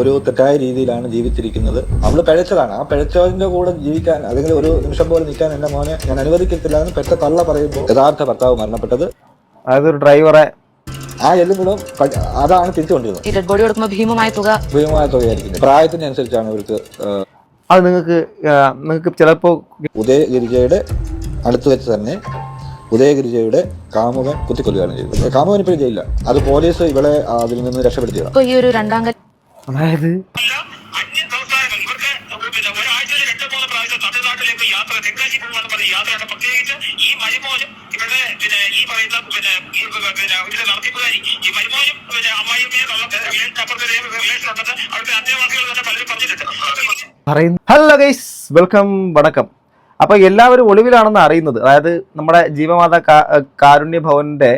ഒരു തെറ്റായ രീതിയിലാണ് ജീവിച്ചിരിക്കുന്നത്. നമ്മൾ പിഴച്ചതാണ്. ആ പിഴച്ചതിന്റെ കൂടെ ജീവിക്കാൻ അല്ലെങ്കിൽ ഒരു നിമിഷം പോലെ നിൽക്കാൻ എന്റെ മോനെ ഞാൻ അനുവദിക്കത്തില്ല എന്ന് പെട്ട തള്ള പറയുമ്പോൾ യഥാർത്ഥ ഭർത്താവ് മരണപ്പെട്ടത്. അതൊരു ഒരു ഡ്രൈവറെ ആ എല്ലും കൂടെ അതാണ് തിരിച്ചുകൊണ്ടിരുന്നത് ഭീമമായ തുക. ഭീമമായ പ്രായത്തിനനുസരിച്ചാണ് ഇവർക്ക് അത് നിങ്ങൾക്ക് നിങ്ങൾക്ക് ചിലപ്പോൾ ഉദയഗിരിജയുടെ അടുത്ത് വെച്ച് തന്നെ ഉദയഗിരിജയുടെ കാമുകൻ കുത്തിക്കൊല്ലുകയാണ് ചെയ്തത്. കാമുകൻ ഇപ്പോഴും ജയിലില്ല അത് പോലീസ് ഇവളെ അതിൽ നിന്ന് രക്ഷപ്പെടുത്തിയതാണ്. ഇപ്പൊ ഈ ഒരു രണ്ടാം അതായത് യാത്ര തെങ്കാശി പോകുമെന്ന് പറഞ്ഞ യാത്രയാണ് പ്രത്യേകിച്ച് ഈ മരുമോനും ഇവിടെ പിന്നെ ഈ പറയുന്ന പിന്നെ ഈ പിന്നെ ഇതിന്റെ നടത്തിപ്പുകാരി ഈ മരുമോനും പിന്നെ അമ്മായിമ്മയെ അപ്പുറത്തെ റിലേഷൻ ഉണ്ടെന്ന് അവിടുത്തെ അന്തേവാസികൾ തന്നെ പലരും പറഞ്ഞിട്ടുണ്ട്. പറയുന്നു ഹലോ ഗൈസ് വെൽക്കം വണക്കം. അപ്പൊ എല്ലാവരും ഒളിവിലാണെന്ന് അറിയുന്നത്. അതായത് നമ്മുടെ ജീവമാതാ കാരുണ്യ ഭവന്റെ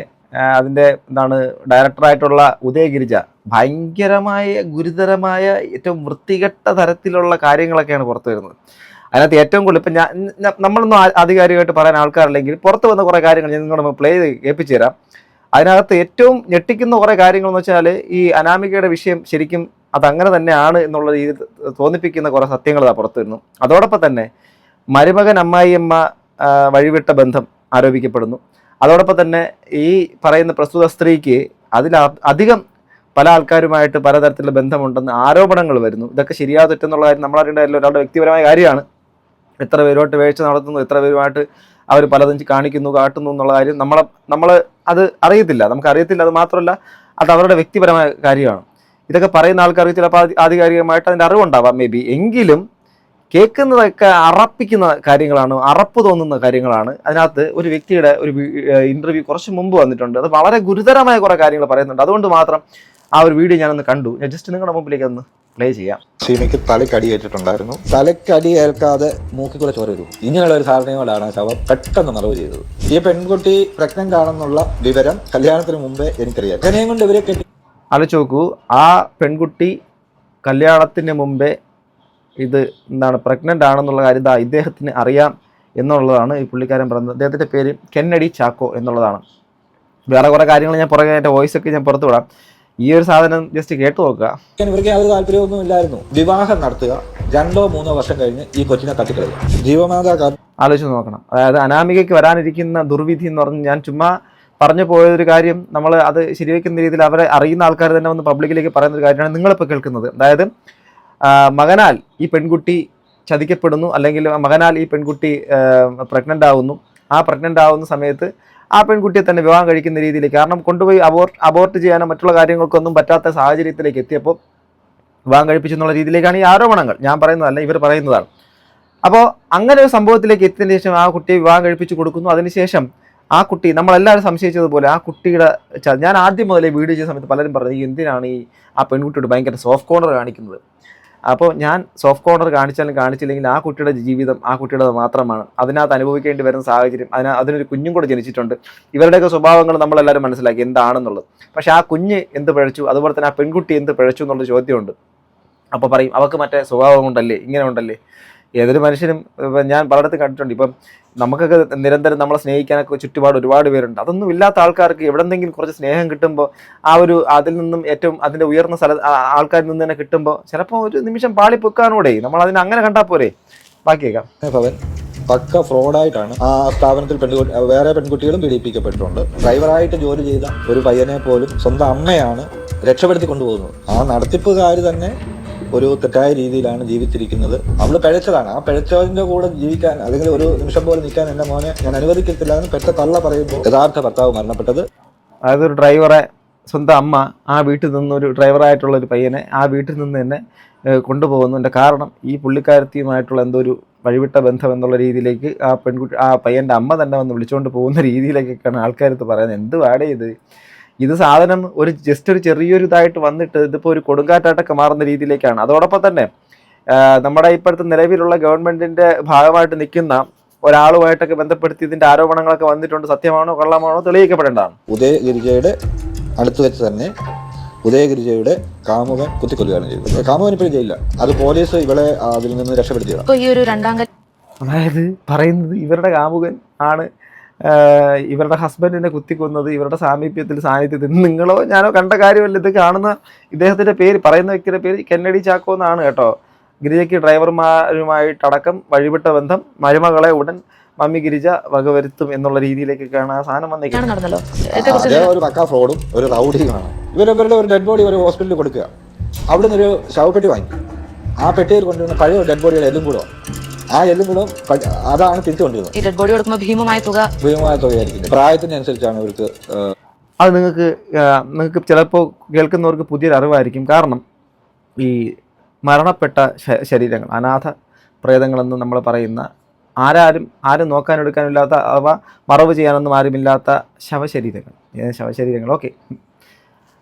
അതിന്റെ എന്താണ് ഡയറക്ടറായിട്ടുള്ള ഉദയഗിരിജ ഭയങ്കരമായ ഗുരുതരമായ ഏറ്റവും വൃത്തികെട്ട തരത്തിലുള്ള കാര്യങ്ങളൊക്കെയാണ് പുറത്തു വരുന്നത്. അതിനകത്ത് ഏറ്റവും കൂടുതൽ ഇപ്പം ഞാൻ നമ്മളൊന്നും ആധികാരികമായിട്ട് പറയാൻ ആൾക്കാരില്ലെങ്കിൽ പുറത്ത് വന്ന കുറേ കാര്യങ്ങൾ ഞാൻ നിങ്ങളുടെ പ്ലേ ചെയ്ത് കേൾപ്പിച്ചു തരാം. അതിനകത്ത് ഏറ്റവും ഞെട്ടിക്കുന്ന കുറേ കാര്യങ്ങൾ എന്ന് വെച്ചാൽ ഈ അനാമികയുടെ വിഷയം ശരിക്കും അതങ്ങനെ തന്നെയാണ് എന്നുള്ള രീതിയിൽ തോന്നിപ്പിക്കുന്ന കുറേ സത്യങ്ങൾ ഇതാ പുറത്തു വരുന്നു. അതോടൊപ്പം തന്നെ മരുമകൻ അമ്മായിയമ്മ വഴിവിട്ട ബന്ധം ആരോപിക്കപ്പെടുന്നു. അതോടൊപ്പം തന്നെ ഈ പറയുന്ന പ്രസ്തുത സ്ത്രീക്ക് അതിൽ അധികം പല ആൾക്കാരുമായിട്ട് പലതരത്തിലുള്ള ബന്ധമുണ്ടെന്ന് ആരോപണങ്ങൾ വരുന്നു. ഇതൊക്കെ ശരിയാ തെറ്റെന്നുള്ള കാര്യം നമ്മൾ അറിയേണ്ടതല്ല ഒരാളുടെ വ്യക്തിപരമായ കാര്യമാണ്. എത്ര പേരുമായിട്ട് വേഴ്ച നടത്തുന്നു എത്ര പേരുമായിട്ട് അവർ പലതും കാണിക്കുന്നു കാട്ടുന്നു എന്നുള്ള കാര്യം നമ്മളെ നമ്മൾ അത് അറിയത്തില്ല. നമുക്ക് അറിയത്തില്ല അത് മാത്രമല്ല അത് അവരുടെ വ്യക്തിപരമായ കാര്യമാണ്. ഇതൊക്കെ പറയുന്ന ആൾക്കാർക്ക് ചിലപ്പോൾ ആധി- ആധികാരികമായിട്ട് അതിന്റെ അറിവുണ്ടാവാം മേ ബി എങ്കിലും കേൾക്കുന്നതൊക്കെ അറപ്പിക്കുന്ന കാര്യങ്ങളാണ് അറപ്പ് തോന്നുന്ന കാര്യങ്ങളാണ്. അതിനകത്ത് ഒരു വ്യക്തിയുടെ ഒരു ഇന്റർവ്യൂ കുറച്ച് മുമ്പ് വന്നിട്ടുണ്ട്. അത് വളരെ ഗുരുതരമായ കുറേ കാര്യങ്ങൾ പറയുന്നുണ്ട്. അതുകൊണ്ട് മാത്രം ആ ഒരു വീഡിയോ ഞാനൊന്ന് കണ്ടു. ഞാൻ ജസ്റ്റ് നിങ്ങളുടെ മുമ്പിലേക്ക് ഒന്ന് പ്ലേ ചെയ്യാം. സീമയ്ക്ക് തലക്കടി ഏറ്റിട്ടുണ്ടായിരുന്നു. തലക്കടി ഏൽക്കാതെ മൂക്കിൽ കൂടെ ചോര വരും. ഇങ്ങനെയുള്ള ഒരു ധാരണയോടാണ് ശവം പെട്ടെന്ന് നിറവ് ചെയ്തത്. ഈ പെൺകുട്ടി പ്രഗ്നന്റ് ആണെന്നുള്ള വിവരം കല്യാണത്തിന് മുമ്പേ എനിക്കറിയാം. അങ്ങനെയും കൊണ്ട് ഇവരെ കെട്ടി ആലോചിച്ച് നോക്കൂ. ആ പെൺകുട്ടി കല്യാണത്തിന് മുമ്പേ ഇത് എന്താണ് പ്രഗ്നന്റ് ആണെന്നുള്ള കാര്യം ഇതാ ഇദ്ദേഹത്തിന് അറിയാം എന്നുള്ളതാണ് ഈ പുള്ളിക്കാരൻ പറയുന്നത് അദ്ദേഹത്തിന്റെ പേര് കെന്നഡി ചാക്കോ എന്നുള്ളതാണ്. വേറെ കുറേ കാര്യങ്ങൾ ഞാൻ പുറകെ എന്റെ വോയിസ് ഒക്കെ ഞാൻ പുറത്തു വിടാം. ഈ ഒരു സാധനം ജസ്റ്റ് കേട്ടു നോക്കുക. ഇവർക്ക് യാതൊരു താല്പര്യമൊന്നും ഇല്ലായിരുന്നു. വിവാഹം നടത്തുക രണ്ടോ മൂന്നോ വർഷം കഴിഞ്ഞ് ഈ കൊച്ചിനെ തട്ടിക്കളയുക. ജീവമാതാ ആലോചിച്ച് നോക്കണം. അതായത് അനാമികയ്ക്ക് വരാനിരിക്കുന്ന ദുർവിധി എന്ന് പറഞ്ഞ് ഞാൻ ചുമ്മാ പറഞ്ഞു പോയൊരു കാര്യം നമ്മൾ അത് ശരിവെക്കുന്ന രീതിയിൽ അവരെ അറിയുന്ന ആൾക്കാർ തന്നെ വന്ന് പബ്ലിക്കിലേക്ക് പറയുന്ന ഒരു കാര്യമാണ് നിങ്ങളിപ്പോൾ കേൾക്കുന്നത്. അതായത് മകനാൽ ഈ പെൺകുട്ടി ചതിക്കപ്പെടുന്നു അല്ലെങ്കിൽ മകനാൽ ഈ പെൺകുട്ടി പ്രഗ്നന്റ് ആവുന്നു. ആ പ്രഗ്നന്റ് ആവുന്ന സമയത്ത് ആ പെൺകുട്ടിയെ തന്നെ വിവാഹം കഴിക്കുന്ന രീതിയിലേക്ക് കാരണം കൊണ്ടുപോയി അബോർട്ട് അബോർട്ട് ചെയ്യാനോ മറ്റുള്ള കാര്യങ്ങൾക്കൊന്നും പറ്റാത്ത സാഹചര്യത്തിലേക്ക് എത്തിയപ്പോൾ വിവാഹം കഴിപ്പിച്ചെന്നുള്ള രീതിയിലേക്കാണ് ഈ ആരോപണങ്ങൾ. ഞാൻ പറയുന്നതല്ല ഇവർ പറയുന്നതാണ്. അപ്പോൾ അങ്ങനെ ഒരു സംഭവത്തിലേക്ക് എത്തിയതിനു ശേഷം ആ കുട്ടിയെ വിവാഹം കഴിപ്പിച്ച് കൊടുക്കുന്നു. അതിനുശേഷം ആ കുട്ടി നമ്മളെല്ലാവരും സംശയിച്ചതുപോലെ ആ കുട്ടിയുടെ ഞാൻ ആദ്യം മുതലേ വീഡിയോ ചെയ്യുന്ന സമയത്ത് പലരും പറഞ്ഞു എന്തിനാണ് ഈ ആ പെൺകുട്ടിയോട് ഭയങ്കര സോഫ്റ്റ് കോർണർ കാണിക്കുന്നത്? അപ്പോൾ ഞാൻ സോഫ്റ്റ് കോർണർ കാണിച്ചാലും കാണിച്ചില്ലെങ്കിൽ ആ കുട്ടിയുടെ ജീവിതം ആ കുട്ടിയുടെ മാത്രമാണ്. അതിനകത്ത് അനുഭവിക്കേണ്ടി വരുന്ന സാഹചര്യം അതിന് അതിനൊരു കുഞ്ഞും കൂടെ ജനിച്ചിട്ടുണ്ട്. ഇവരുടെയൊക്കെ സ്വഭാവങ്ങൾ നമ്മളെല്ലാവരും മനസ്സിലാക്കി എന്താണെന്നുള്ളത്. പക്ഷേ ആ കുഞ്ഞ് എന്ത് പിഴച്ചു? അതുപോലെ തന്നെ ആ പെൺകുട്ടി എന്ത് പിഴച്ചു എന്നുള്ള ചോദ്യമുണ്ട്. അപ്പോൾ പറയും അവർക്ക് മറ്റേ സ്വഭാവം കൊണ്ടല്ലേ ഇങ്ങനെ ഉണ്ടല്ലേ ഏതൊരു മനുഷ്യനും ഞാൻ പലയിടത്ത് കണ്ടിട്ടുണ്ട്. ഇപ്പം നമുക്കൊക്കെ നിരന്തരം നമ്മളെ സ്നേഹിക്കാനൊക്കെ ചുറ്റുപാട് ഒരുപാട് പേരുണ്ട്. അതൊന്നും ഇല്ലാത്ത ആൾക്കാർക്ക് എവിടെന്തെങ്കിലും കുറച്ച് സ്നേഹം കിട്ടുമ്പോൾ ആ ഒരു അതിൽ നിന്നും ഏറ്റവും അതിന്റെ ഉയർന്ന സ്ഥല ആൾക്കാരിൽ നിന്ന് തന്നെ കിട്ടുമ്പോൾ ചിലപ്പോൾ ഒരു നിമിഷം പാളി പൊക്കാനൂടെ. നമ്മൾ അതിനെ അങ്ങനെ കണ്ടാൽ പോരെ. ബാക്കിയേക്കാം ഭവൻ പക്ക ഫ്രോഡായിട്ടാണ് ആ സ്ഥാപനത്തിൽ പെൺകുട്ടി വേറെ പെൺകുട്ടികളും പീഡിപ്പിക്കപ്പെട്ടിട്ടുണ്ട്. ഡ്രൈവറായിട്ട് ജോലി ചെയ്ത ഒരു പയ്യനെ പോലും സ്വന്തം അമ്മയാണ് രക്ഷപ്പെടുത്തി കൊണ്ടുപോകുന്നത്. ആ നടത്തിപ്പുകാർ തന്നെ ഒരു തെറ്റായ രീതിയിലാണ് ജീവിച്ചിരിക്കുന്നത്. അവൾ പിഴച്ചതാണ്. ആ പിഴച്ചതിന്റെ കൂടെ ജീവിക്കാൻ അല്ലെങ്കിൽ ഒരു നിമിഷം പോലെ നിൽക്കാൻ എന്റെ മോനെ ഞാൻ അനുവദിക്കത്തില്ല എന്ന് പെട്ട തള്ള പറയുമ്പോൾ യഥാർത്ഥ ഭർത്താവ് മരണപ്പെട്ടത്. അതായത് ഒരു ഡ്രൈവറെ സ്വന്തം അമ്മ ആ വീട്ടിൽ നിന്ന് ഒരു ഡ്രൈവറായിട്ടുള്ള ഒരു പയ്യനെ ആ വീട്ടിൽ നിന്ന് തന്നെ കൊണ്ടുപോകുന്നു. കൊണ്ടുപോകുന്നതിന്റെ കാരണം ഈ പുള്ളിക്കാരത്തിയുമായിട്ടുള്ള എന്തോ ഒരു വഴിവിട്ട ബന്ധം എന്നുള്ള രീതിയിലേക്ക് ആ പെൺകുട്ടി ആ പയ്യന്റെ അമ്മ തന്നെ വന്ന് വിളിച്ചുകൊണ്ട് പോകുന്ന രീതിയിലേക്കൊക്കെയാണ് ആൾക്കാരത്ത് പറയുന്നത്. എന്ത് വാടേ ഇത്? ഇത് സാധനം ഒരു ജസ്റ്റ് ഒരു ചെറിയൊരു ഇതായിട്ട് വന്നിട്ട് ഇതിപ്പോൾ ഒരു കൊടുങ്കാറ്റായിട്ടൊക്കെ മാറുന്ന രീതിയിലേക്കാണ്. അതോടൊപ്പം തന്നെ നമ്മുടെ ഇപ്പോഴത്തെ നിലവിലുള്ള ഗവൺമെന്റിന്റെ ഭാഗമായിട്ട് നിൽക്കുന്ന ഒരാളുമായിട്ടൊക്കെ ബന്ധപ്പെടുത്തി ഇതിന്റെ ആരോപണങ്ങളൊക്കെ വന്നിട്ടുണ്ട്. സത്യമാണോ കള്ളമാണോ തെളിയിക്കപ്പെടേണ്ടതാണ്. ഉദയഗിരിജയുടെ അടുത്ത് വെച്ച് തന്നെ ഉദയഗിരിജയുടെ കാമുകൻ കുത്തിക്കൊല്ലുകയാണ് ചെയ്തത്. കാമുകൻ ഇപ്പോഴും ജയിലില്ല അത് പോലീസ് ഇവളെ അതിൽ നിന്ന് രക്ഷപ്പെടുത്തിയതാണ് ഈ ഒരു രണ്ടാം കല്യാണം അതായത് പറയുന്നത് ഇവരുടെ കാമുകൻ ആണ്. ഇവരുടെ ഹസ്ബൻഡിനെ കുത്തിക്കൊന്നത് ഇവരുടെ സാമീപ്യത്തിൽ സാന്നിധ്യത്തിൽ നിങ്ങളോ ഞാനോ കണ്ട കാര്യമല്ല. ഇത് കാണുന്ന ഇദ്ദേഹത്തിന്റെ പേര് പറയുന്ന വ്യക്തിയുടെ പേര് കെന്നഡി ചാക്കോ എന്നാണ് കേട്ടോ. ഗിരിജയ്ക്ക് ഡ്രൈവർമാരുമായിട്ടടക്കം വഴിവിട്ട ബന്ധം മരുമകളെ ഉടൻ മമ്മി ഗിരിജ വകവരുത്തും എന്നുള്ള രീതിയിലേക്കൊക്കെയാണ് ആ സാധനം വന്നേക്കുന്നത് അതേ ഒരു പക്ക ഫ്രോഡും ഒരു റൗഡിയുമാണ് ഇവരവരുടെ ഒരു ഡെഡ് ബോഡി ഒരു ഹോസ്പിറ്റലിൽ കൊടുക്കുക. അവിടുന്ന് ഒരു ശവപ്പെട്ടി വാങ്ങി. ആ പെട്ടിയിൽ കൊണ്ടുവന്ന പഴയ ഡെഡ് ബോഡിയുടെ എല്ലും കൂടെ ആ എല്ലും കൂടെ അതാണ് തിരിച്ചു കൊണ്ടുവരുന്നത് ഈ ഡെഡ് ബോഡി കൊടുക്കുമ്പോൾ ഭീമമായ തുക. ഭീമമായ തുകയായിരിക്കും പ്രായത്തിനനുസരിച്ചാണ് ഇവർക്ക് അത് നിങ്ങൾക്ക് നിങ്ങൾക്ക് ചിലപ്പോൾ കേൾക്കുന്നവർക്ക് പുതിയൊരു അറിവായിരിക്കും. കാരണം ഈ മരണപ്പെട്ട ശരീരങ്ങൾ അനാഥ പ്രേതങ്ങളെന്ന് നമ്മൾ പറയുന്ന ആരാരും ആരും നോക്കാനെടുക്കാനില്ലാത്ത അഥവാ മറവ് ചെയ്യാനൊന്നും ആരുമില്ലാത്ത ശവശരീരങ്ങൾ. ശവശരീരങ്ങൾ. ഓക്കെ.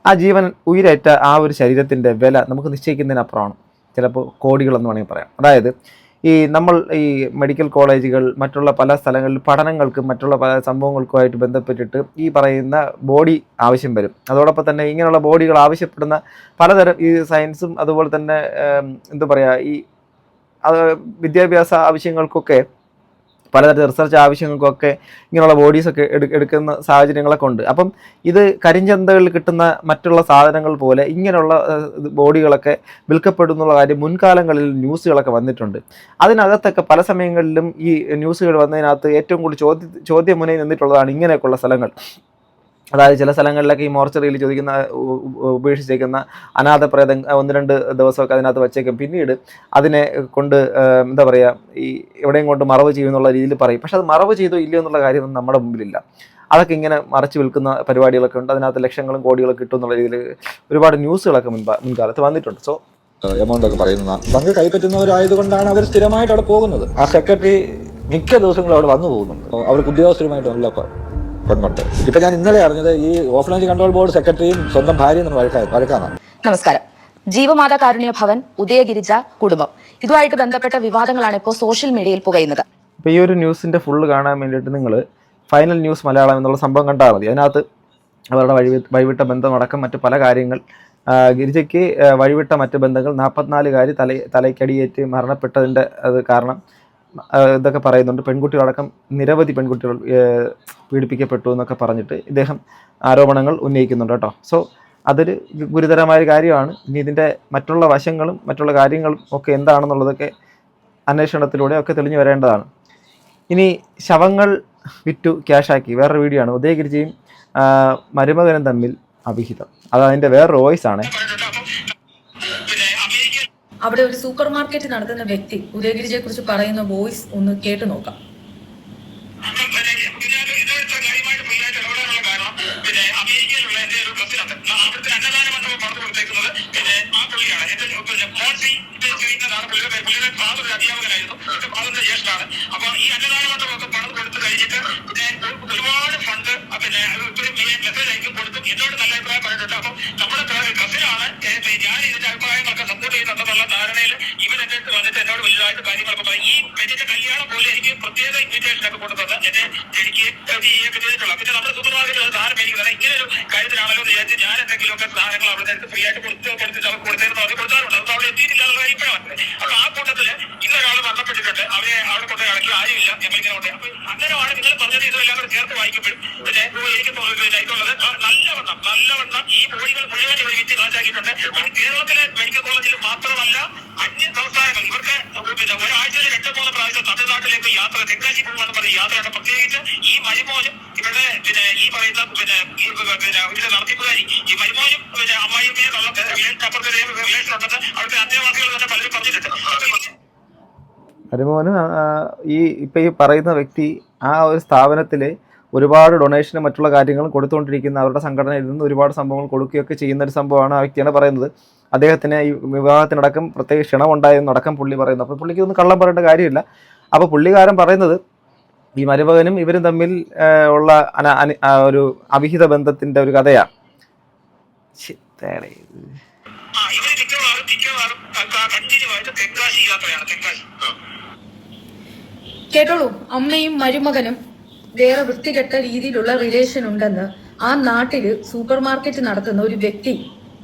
ആ ജീവൻ ഉയരേറ്റ ആ ഒരു ശരീരത്തിന്റെ വില നമുക്ക് നിശ്ചയിക്കുന്നതിനപ്പുറമാണ്. ചിലപ്പോൾ കോടികളെന്ന് വേണമെങ്കിൽ പറയാം. അതായത് ഈ നമ്മൾ ഈ മെഡിക്കൽ കോളേജുകൾ മറ്റുള്ള പല സ്ഥലങ്ങളിൽ പഠനങ്ങൾക്കും മറ്റുള്ള പല സംഭവങ്ങൾക്കുമായിട്ട് ബന്ധപ്പെട്ടിട്ട് ഈ പറയുന്ന ബോഡി ആവശ്യം വരും. അതോടൊപ്പം തന്നെ ഇങ്ങനെയുള്ള ബോഡികൾ ആവശ്യപ്പെടുന്ന പലതരം ഈ സയൻസും അതുപോലെ തന്നെ എന്താ പറയുക ഈ വിദ്യാഭ്യാസ ആവശ്യങ്ങൾക്കൊക്കെ പലതരം റിസർച്ച് ആവശ്യങ്ങൾക്കൊക്കെ ഇങ്ങനെയുള്ള ബോഡീസൊക്കെ എടു എടുക്കുന്ന സാഹചര്യങ്ങളൊക്കെ ഉണ്ട്. അപ്പം ഇത് കരിഞ്ചന്തകളിൽ കിട്ടുന്ന മറ്റുള്ള സാധനങ്ങൾ പോലെ ഇങ്ങനെയുള്ള ബോഡികളൊക്കെ വിൽക്കപ്പെടുന്നുള്ള കാര്യം മുൻകാലങ്ങളിൽ ന്യൂസുകളൊക്കെ വന്നിട്ടുണ്ട്. അതിനകത്തൊക്കെ പല സമയങ്ങളിലും ഈ ന്യൂസുകൾ വന്നതിനകത്ത് ഏറ്റവും കൂടുതൽ ചോദ്യ ചോദ്യമുനയിൽ നിന്നിട്ടുള്ളതാണ് ഇങ്ങനെയൊക്കെയുള്ള സ്ഥലങ്ങൾ. അതായത് ചില സ്ഥലങ്ങളിലൊക്കെ ഈ മോർച്ചറിയിൽ ചോദിക്കുന്ന ഉപേക്ഷിച്ചേക്കുന്ന അനാഥ പ്രേതം ഒന്ന് രണ്ട് ദിവസമൊക്കെ അതിനകത്ത് വച്ചേക്കും. പിന്നീട് അതിനെ കൊണ്ട് എന്താ പറയുക ഈ എവിടെയും കൊണ്ട് മറവ് ചെയ്യുമെന്നുള്ള രീതിയിൽ പറയും. പക്ഷെ അത് മറവ് ചെയ്തോ ഇല്ലയോ എന്നുള്ള കാര്യമൊന്നും നമ്മുടെ മുമ്പിലില്ല. അതൊക്കെ ഇങ്ങനെ മറച്ചു വിൽക്കുന്ന പരിപാടികളൊക്കെ ഉണ്ട്. അതിനകത്ത് ലക്ഷങ്ങളും കോടികളും കിട്ടും എന്നുള്ള രീതിയിൽ ഒരുപാട് ന്യൂസുകളൊക്കെ മുൻപ മുൻകാലത്ത് വന്നിട്ടുണ്ട്. സോ എമൗണ്ട് ഒക്കെ പറയുന്ന പങ്ക് കൈപ്പറ്റുന്നവരായതുകൊണ്ടാണ് അവർ സ്ഥിരമായിട്ട് അവിടെ പോകുന്നത്. ആ സെക്രട്ടറി മിക്ക ദിവസങ്ങളും അവിടെ വന്നു പോകുന്നുണ്ട്. അവർക്ക് ഉദ്യോഗസ്ഥരുമായിട്ടുള്ള ബന്ധമുണ്ട് ഇപ്പൊ ഞാൻ ഇന്നലെ അറിഞ്ഞത് ഈ ഓഫ്ലൈൻ കൺട്രോൾ ബോർഡ് സെക്രട്ടറിയും സ്വന്തം ഭാര്യയും തമ്മിൽ വഴക്കാ നമസ്കാരം. ജീവമാതാ കാരുണ്യ ഭവൻ ഉദയഗിരിജ കുടുംബം. ഇതുമായിട്ട് ബന്ധപ്പെട്ട വിവാദങ്ങളാണ് ഇപ്പോൾ സോഷ്യൽ മീഡിയയിൽ പുകയുന്നത്. അപ്പോൾ ഈ ഒരു ന്യൂസിന്റെ ഫുള്ള് കാണാൻ വേണ്ടിയിട്ട് നിങ്ങൾ ഫൈനൽ ന്യൂസ് മലയാളം എന്നുള്ള സംഭവം കണ്ടാൽ മതി. അതിനകത്ത് അവരുടെ വഴി വഴിവിട്ട ബന്ധമടക്കം മറ്റ് പല കാര്യങ്ങൾ ഗിരിജയ്ക്ക് വഴിവിട്ട മറ്റ് ബന്ധങ്ങൾ നാൽപ്പത്തിനാലുകാരി തല തലയ്ക്കടിയേറ്റ് മരണപ്പെട്ടതിന്റെ അത് കാരണം ഇതൊക്കെ പറയുന്നുണ്ട്. പെൺകുട്ടികളടക്കം നിരവധി പെൺകുട്ടികൾ പീഡിപ്പിക്കപ്പെട്ടു എന്നൊക്കെ പറഞ്ഞിട്ട് ഇദ്ദേഹം ആരോപണങ്ങൾ ഉന്നയിക്കുന്നുണ്ട് കേട്ടോ. സോ അതൊരു ഗുരുതരമായ കാര്യമാണ്. ഇനി ഇതിന്റെ മറ്റുള്ള വശങ്ങളും മറ്റുള്ള കാര്യങ്ങളും ഒക്കെ എന്താണെന്നുള്ളതൊക്കെ അന്വേഷണത്തിലൂടെ ഒക്കെ തെളിഞ്ഞു വരേണ്ടതാണ്. ഇനി ശവങ്ങൾ വിറ്റു ക്യാഷാക്കി വേറൊരു വീഡിയോ ആണ്. ഉദയഗിരിജിയും മരുമകനും തമ്മിൽ അവിഹിതം. അത് അതിന്റെ വേറൊരു വോയിസ് ആണ് പറഞ്ഞിട്ടുണ്ട് അപ്പം പിന്നെ അമേരിക്കയിൽ അവിടെ ഒരു സൂപ്പർ മാർക്കറ്റ് നടത്തുന്ന വ്യക്തി ഉദയഗിരിജയെ കുറിച്ച് പറയുന്ന വോയിസ് ഒന്ന് കേട്ടു നോക്കാം. പിന്നെ അമേരിക്കയിലുള്ള എന്റെ ഒരു കൊടുത്തേക്കുന്നത് പിന്നെ പണം കഴിഞ്ഞിട്ട് ഒരുപാട് ഫണ്ട് പിന്നെ മെസ്സേജ് അയക്കും കൊടുത്തും എന്നോട് നല്ല അഭിപ്രായം പറഞ്ഞിട്ടുണ്ട്. അപ്പൊ നമ്മുടെ കസിനാണ് ഞാൻ ഇതിന്റെ അഭിപ്രായങ്ങളൊക്കെ സപ്പോർട്ട് ധാരണയിൽ ഇവൻ എന്റെ അടുത്ത് വന്നിട്ട് എന്നോട് വലുതായിട്ട് കാര്യങ്ങളൊക്കെ പറയും ഈ പെണ്ണിന്റെ കല്യാണം പോലെ എനിക്ക് പ്രത്യേക ഇൻവിറ്റേഷൻ ഒക്കെ കൊണ്ടുതന്ന് എന്നെ എനിക്ക് ചെയ്യുകയൊക്കെ ചെയ്തിട്ടുള്ള. പിന്നെ നമ്മുടെ സൂപ്പർ മാർക്കറ്റിൽ സാധനം മേടിക്കുന്നത് ഇങ്ങനെ ഒരു കാര്യത്തിലാണല്ലോ എന്ന് വിചാരിച്ച് ഞാൻ എന്തെങ്കിലും ഒക്കെ സാധനങ്ങൾ അവിടെ നിന്ന് ഫ്രീ ആയിട്ട് കൊടുത്ത് കൊടുത്തിട്ട് അവർ കൊടുത്തേന്ന് അവർ കൊടുത്താറുണ്ട് അത് അവിടെ എത്തിയിട്ടില്ല എന്നുള്ള ഇപ്പോഴാണ്. അപ്പൊ ആ കൂട്ടത്തിൽ ഇന്നൊരാൾ മരണപ്പെട്ടിട്ടുണ്ട് അവരെ അവിടെ കൊണ്ട് ഇടയ്ക്ക് ആരുമില്ല. ഞങ്ങളിങ്ങനെ കൊണ്ട് അപ്പൊ അങ്ങനെയാണ് നിങ്ങൾ പറഞ്ഞത് ഇതെല്ലാം കൂടെ ചേർത്ത് വായിക്കപ്പെടും പിന്നെ എനിക്ക് ഇതുള്ളത് നല്ലവണ്ണം നല്ലവണ്ണം ഈ ബോഡികൾ മുഴുവൻ ഇവർ വിറ്റ് കാശാക്കിയിട്ടുണ്ട്. കേരളത്തിലെ മെഡിക്കൽ കോളേജിൽ മാത്രമല്ല അന്യ സംസ്ഥാനങ്ങൾ ഇവർക്ക് പിന്നെ ഒരാഴ്ചയിൽ രണ്ട് മൂന്ന് പ്രാവശ്യം തമിഴ്നാട്ടിലേക്ക് യാത്ര തെങ്കാശി പോകുമെന്ന് പറഞ്ഞ യാത്രയാണ് പ്രത്യേകിച്ച് ഈ മരുമോനും ഇവരുടെ പിന്നെ ഈ പറയുന്ന പിന്നെ പിന്നെ ഇതിന്റെ നടത്തിപ്പുകാരി ഈ മരുമോനും പിന്നെ അമ്മായിയും അപ്പുറത്തെ റിലേഷൻ ഉണ്ടെന്ന് അവിടുത്തെ അന്തേവാസികൾ തന്നെ പലരും പറഞ്ഞിട്ടുണ്ട്. ഇത് ഈ ഇപ്പം ഈ പറയുന്ന വ്യക്തി ആ ഒരു സ്ഥാപനത്തിൽ ഒരുപാട് ഡൊണേഷനും മറ്റുള്ള കാര്യങ്ങളും കൊടുത്തുകൊണ്ടിരിക്കുന്ന അവരുടെ സംഘടനയിൽ നിന്ന് ഒരുപാട് സംഭവങ്ങൾ കൊടുക്കുകയൊക്കെ ചെയ്യുന്ന ഒരു സംഭവമാണ് ആ വ്യക്തിയാണ് പറയുന്നത്. അദ്ദേഹത്തിന് ഈ വിവാഹത്തിനടക്കം പ്രത്യേക ക്ഷണമുണ്ടായെന്നടക്കം പുള്ളി പറയുന്നു. അപ്പോൾ പുള്ളിക്ക് ഒന്നും കള്ളം പറയേണ്ട കാര്യമില്ല. അപ്പോൾ പുള്ളിക്കാരൻ പറയുന്നത് ഈ മരുമകനും ഇവരും തമ്മിൽ ഉള്ള അന- അനു ഒരു അവിഹിത ബന്ധത്തിന്റെ ഒരു കഥയാണ് കേട്ടോളൂ അമ്മയും മരുമകനും വേറെ വൃത്തികെട്ട രീതിയിലുള്ള റിലേഷൻ ഉണ്ടെന്ന് ആ നാട്ടിൽ സൂപ്പർ മാർക്കറ്റ് നടത്തുന്ന ഒരു വ്യക്തി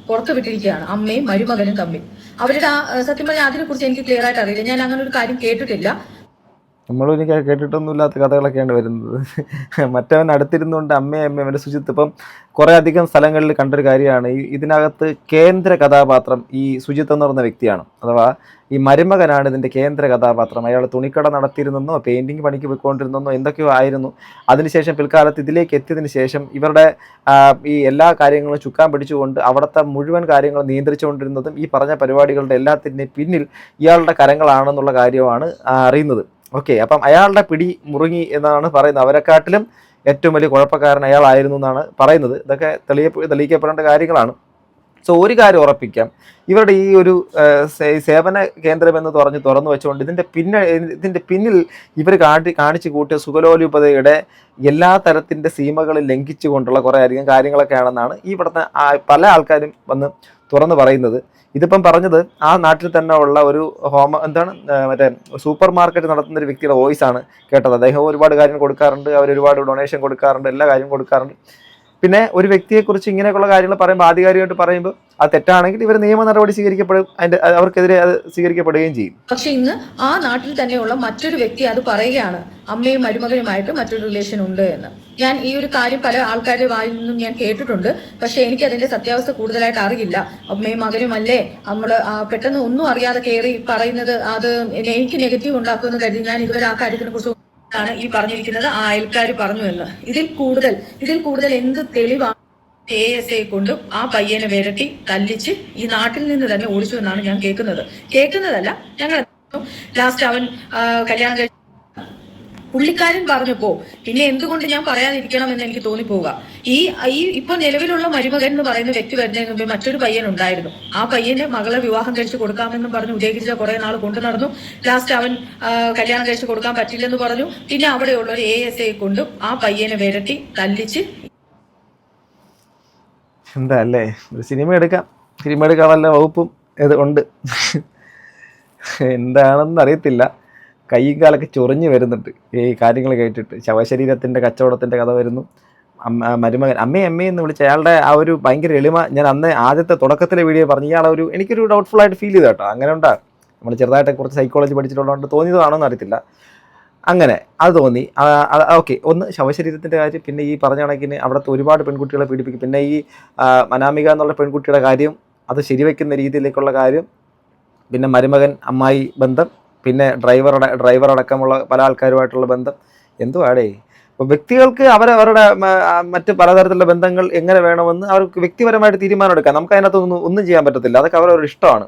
പുറത്തുവിട്ടിരിക്കുകയാണ് അമ്മയും മരുമകനും തമ്മിൽ. അവരുടെ ആ സത്യം പറഞ്ഞാൽ അതിനെ കുറിച്ച് എനിക്ക് ക്ലിയർ ആയിട്ട് അറിയില്ല. ഞാൻ അങ്ങനെ ഒരു കാര്യം കേട്ടിട്ടില്ല. നമ്മളും കേട്ടിട്ടൊന്നും കേട്ടിട്ടൊന്നുമില്ലാത്ത കഥകളൊക്കെയാണ് വരുന്നത്. മറ്റവൻ അടുത്തിരുന്നുകൊണ്ട് അമ്മയും അമ്മയും അവന്റെ സുജിത്ത് ഇപ്പം കുറേ അധികം സ്ഥലങ്ങളിൽ കണ്ടൊരു കാര്യമാണ്. ഈ ഇതിനകത്ത് കേന്ദ്ര കഥാപാത്രം ഈ സുജിത്ത് എന്ന് പറയുന്ന വ്യക്തിയാണ്. അഥവാ ഈ മരുമകനാണ് ഇതിന്റെ കേന്ദ്ര കഥാപാത്രം. അയാൾ തുണിക്കട നടത്തിയിരുന്നെന്നോ പെയിന്റിങ് പണിക്ക് പോയിക്കൊണ്ടിരുന്നോ എന്തൊക്കെയോ ആയിരുന്നു. അതിനുശേഷം പിൽക്കാലത്ത് ഇതിലേക്ക് എത്തിയതിന് ശേഷം ഇവരുടെ ഈ എല്ലാ കാര്യങ്ങളും ചുക്കാൻ പിടിച്ചുകൊണ്ട് അവിടുത്തെ മുഴുവൻ കാര്യങ്ങളും നിയന്ത്രിച്ചുകൊണ്ടിരുന്നതും ഈ പറഞ്ഞ പരിപാടികളുടെ എല്ലാത്തിന്റെ പിന്നിൽ ഇയാളുടെ കരങ്ങളാണെന്നുള്ള കാര്യമാണ് അറിയുന്നത്. ഓക്കെ അപ്പം അയാളുടെ പിടി മുറുങ്ങി എന്നാണ് പറയുന്നത്. അവരെക്കാട്ടിലും ഏറ്റവും വലിയ കുഴപ്പക്കാരൻ അയാളായിരുന്നു എന്നാണ് പറയുന്നത്. ഇതൊക്കെ തെളിയ തെളിയിക്കപ്പെടേണ്ട കാര്യങ്ങളാണ്. സോ ഒരു കാര്യം ഉറപ്പിക്കാം. ഇവരുടെ ഈ ഒരു സേവന കേന്ദ്രം എന്ന് പറഞ്ഞ് തുറന്നു വെച്ചുകൊണ്ട് ഇതിന്റെ പിന്നെ ഇതിന്റെ പിന്നിൽ ഇവർ കാട്ടി കാണിച്ചു കൂട്ടിയ സുഖലോലുപതയുടെ എല്ലാ തരത്തിന്റെ സീമകൾ ലംഘിച്ചുകൊണ്ടുള്ള കുറേ അധികം കാര്യങ്ങളൊക്കെ ആണെന്നാണ് ഈ ഇവിടുത്തെ പല ആൾക്കാരും വന്ന് തുറന്നു പറയുന്നത്. ഇതിപ്പം പറഞ്ഞത് ആ നാട്ടിൽ തന്നെ ഉള്ള ഒരു ഹോമ എന്താണ് മറ്റേ സൂപ്പർ മാർക്കറ്റ് നടത്തുന്ന ഒരു വ്യക്തിയുടെ വോയിസ് ആണ് കേട്ടത്. അദ്ദേഹം ഒരുപാട് കാര്യം കൊടുക്കാറുണ്ട് അവർ ഒരുപാട് ഡൊണേഷൻ കൊടുക്കാറുണ്ട് എല്ലാ കാര്യവും കൊടുക്കാറുണ്ട്. പിന്നെ ഒരു വ്യക്തിയെക്കുറിച്ച് ഇങ്ങനെയൊക്കെയുള്ള കാര്യങ്ങൾ പറയുമ്പോൾ ആധികാരികമായിട്ട് പറയുമ്പോൾ അത് തെറ്റാണെങ്കിൽ ഇവർ നിയമ നടപടി സ്വീകരിക്കപ്പെടും അതിന്റെ അവർക്കെതിരെ അത് സ്വീകരിക്കപ്പെടുകയും ചെയ്യും. പക്ഷെ ഇന്ന് ആ നാട്ടിൽ തന്നെയുള്ള മറ്റൊരു വ്യക്തി അത് പറയുകയാണ് അമ്മയും മരുമകനുമായിട്ട് മറ്റൊരു റിലേഷൻ ഉണ്ട് എന്ന്. ഞാൻ ഈ ഒരു കാര്യം പല ആൾക്കാരുടെ വായിൽ നിന്നും ഞാൻ കേട്ടിട്ടുണ്ട് പക്ഷെ എനിക്ക് അതിന്റെ സത്യാവസ്ഥ കൂടുതലായിട്ട് അറിയില്ല. അമ്മയും മകനും അല്ലേ? നമ്മൾ പെട്ടെന്ന് ഒന്നും അറിയാതെ കയറി പറയുന്നത് അത് എനിക്ക് നെഗറ്റീവ് ഉണ്ടാക്കുമെന്ന് കരുതി ഞാൻ ഇതുവരെ ആ കാര്യത്തിനെ കുറിച്ച് ആണ് ഈ പറഞ്ഞിരിക്കുന്നത്. ആ അയൽക്കാർ പറഞ്ഞു എന്ന്. ഇതിൽ കൂടുതൽ ഇതിൽ കൂടുതൽ എന്ത് തെളിവാണ് എ എസ് ഐ കൊണ്ടും ആ പയ്യനെ വിരട്ടി തല്ലിച്ച് ഈ നാട്ടിൽ നിന്ന് തന്നെ ഓടിച്ചു എന്നാണ് ഞാൻ കേൾക്കുന്നത്. കേൾക്കുന്നതല്ല ഞങ്ങൾ ലാസ്റ്റ് അവൻ കല്യാണം പുള്ളിക്കാരൻ പറഞ്ഞപ്പോ പിന്നെ എന്തുകൊണ്ട് ഞാൻ പറയാതിരിക്കണം എന്ന് എനിക്ക് തോന്നിപ്പോവുക? ഈ ഈ ഇപ്പൊ നിലവിലുള്ള മരുമകൻ എന്ന് പറയുന്ന വ്യക്തി വരുന്നതിന് മുമ്പ് മറ്റൊരു പയ്യൻ ഉണ്ടായിരുന്നു. ആ പയ്യന്റെ മകളെ വിവാഹം കഴിച്ചു കൊടുക്കാമെന്നും പറഞ്ഞു ഉദ്ദേശിച്ച കുറെ നാൾ കൊണ്ടു നടന്നു. ലാസ്റ്റ് അവൻ കല്യാണം കഴിച്ചു കൊടുക്കാൻ പറ്റില്ലെന്ന് പറഞ്ഞു. പിന്നെ അവിടെയുള്ള ഒരു എ എസ് ഐ കൊണ്ടും ആ പയ്യനെ വിരട്ടി തല്ലിച്ച് എന്താ അല്ലേ ഒരു സിനിമ എടുക്കാം. സിനിമ എടുക്കാൻ വല്ല വകുപ്പും ഇത് ഉണ്ട്? എന്താണെന്ന് അറിയത്തില്ല. കൈയും കാലൊക്കെ ചൊറിഞ്ഞു വരുന്നുണ്ട്. ഈ കാര്യങ്ങൾ കേട്ടിട്ട്. ശവശരീരത്തിന്റെ കച്ചവടത്തിന്റെ കഥ വരുന്നു. അമ്മ മരുമകൻ അമ്മേ അമ്മേ എന്ന് വിളിച്ച അയാളുടെ ആ ഒരു ഭയങ്കര എളിമ ഞാൻ അന്ന് ആദ്യത്തെ തുടക്കത്തിലെ വീഡിയോ പറഞ്ഞു ഇയാളെ ഒരു എനിക്കൊരു ഡൗട്ട്ഫുൾ ആയിട്ട് ഫീൽ ചെയ്തു അങ്ങനെ ഉണ്ടാ. നമ്മൾ ചെറുതായിട്ട് കുറച്ച് സൈക്കോളജി പഠിച്ചിട്ടുള്ളതുകൊണ്ട് തോന്നിയതാണോ എന്ന് അറിയത്തില്ല. അങ്ങനെ അത് തോന്നി. ഓക്കെ ഒന്ന് ശവശരീരത്തിന്റെ കാര്യം പിന്നെ ഈ പറഞ്ഞ കണക്കിന് അവിടുത്തെ ഒരുപാട് പെൺകുട്ടികളെ പീഡിപ്പിക്കും. പിന്നെ ഈ മനാമിക എന്നുള്ള പെൺകുട്ടിയുടെ കാര്യം അത് ശരിവെക്കുന്ന രീതിയിലേക്കുള്ള കാര്യം പിന്നെ മരുമകൻ അമ്മായി ബന്ധം പിന്നെ ഡ്രൈവറുടെ ഡ്രൈവർ അടക്കമുള്ള പല ആൾക്കാരുമായിട്ടുള്ള ബന്ധം. എന്തുവാടേ? അപ്പോൾ വ്യക്തികൾക്ക് അവരവരുടെ മറ്റ് പലതരത്തിലുള്ള ബന്ധങ്ങൾ എങ്ങനെ വേണമെന്ന് അവർക്ക് വ്യക്തിപരമായിട്ട് തീരുമാനം എടുക്കാം നമുക്ക് അതിനകത്തൊന്നും ഒന്നും ചെയ്യാൻ പറ്റത്തില്ല. അതൊക്കെ അവരവരുടെ ഇഷ്ടമാണ്.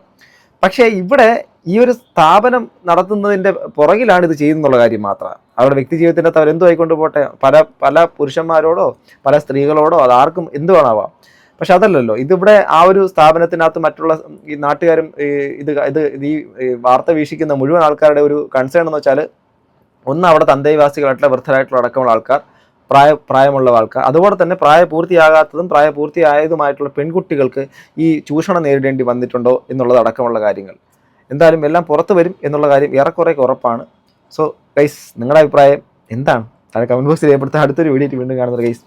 പക്ഷേ ഇവിടെ ഈ ഒരു സ്ഥാപനം നടത്തുന്നതിന്റെ പുറകിലാണ് ഇത് ചെയ്യുന്നുള്ള കാര്യം മാത്രം. അവരുടെ വ്യക്തി ജീവിതത്തിന്റെ അകത്ത് അവരെന്തോ ആയിക്കൊണ്ട് പോട്ടെ? പല പല പുരുഷന്മാരോടോ പല സ്ത്രീകളോടോ അത് ആർക്കും എന്ത് വേണമാവാം പക്ഷെ അതല്ലല്ലോ ഇതിവിടെ ആ ഒരു സ്ഥാപനത്തിനകത്ത് മറ്റുള്ള ഈ നാട്ടുകാരും ഇത് ഇത് ഈ വാർത്ത വീക്ഷിക്കുന്ന മുഴുവൻ ആൾക്കാരുടെ ഒരു കൺസേൺ എന്ന് വെച്ചാൽ ഒന്ന് അവിടെ തന്തേവാസികളായിട്ടുള്ള വൃദ്ധരായിട്ടുള്ള അടക്കമുള്ള ആൾക്കാർ പ്രായ പ്രായമുള്ള ആൾക്കാർ അതുപോലെ തന്നെ പ്രായപൂർത്തിയാകാത്തതും പ്രായപൂർത്തിയായതുമായിട്ടുള്ള പെൺകുട്ടികൾക്ക് ഈ ചൂഷണം നേരിടേണ്ടി വന്നിട്ടുണ്ടോ എന്നുള്ളത് അടക്കമുള്ള കാര്യങ്ങൾ. എന്തായാലും എല്ലാം പുറത്തു വരും എന്നുള്ള കാര്യം ഏറെക്കുറെ ഉറപ്പാണ്. സോ ഗൈസ് നിങ്ങളുടെ അഭിപ്രായം എന്താണ്? താഴെ കമന്റ് ബോക്സിൽ രേഖപ്പെടുത്താൻ അടുത്തൊരു വീഡിയോ വീണ്ടും കാണുന്നത് ഗൈസ്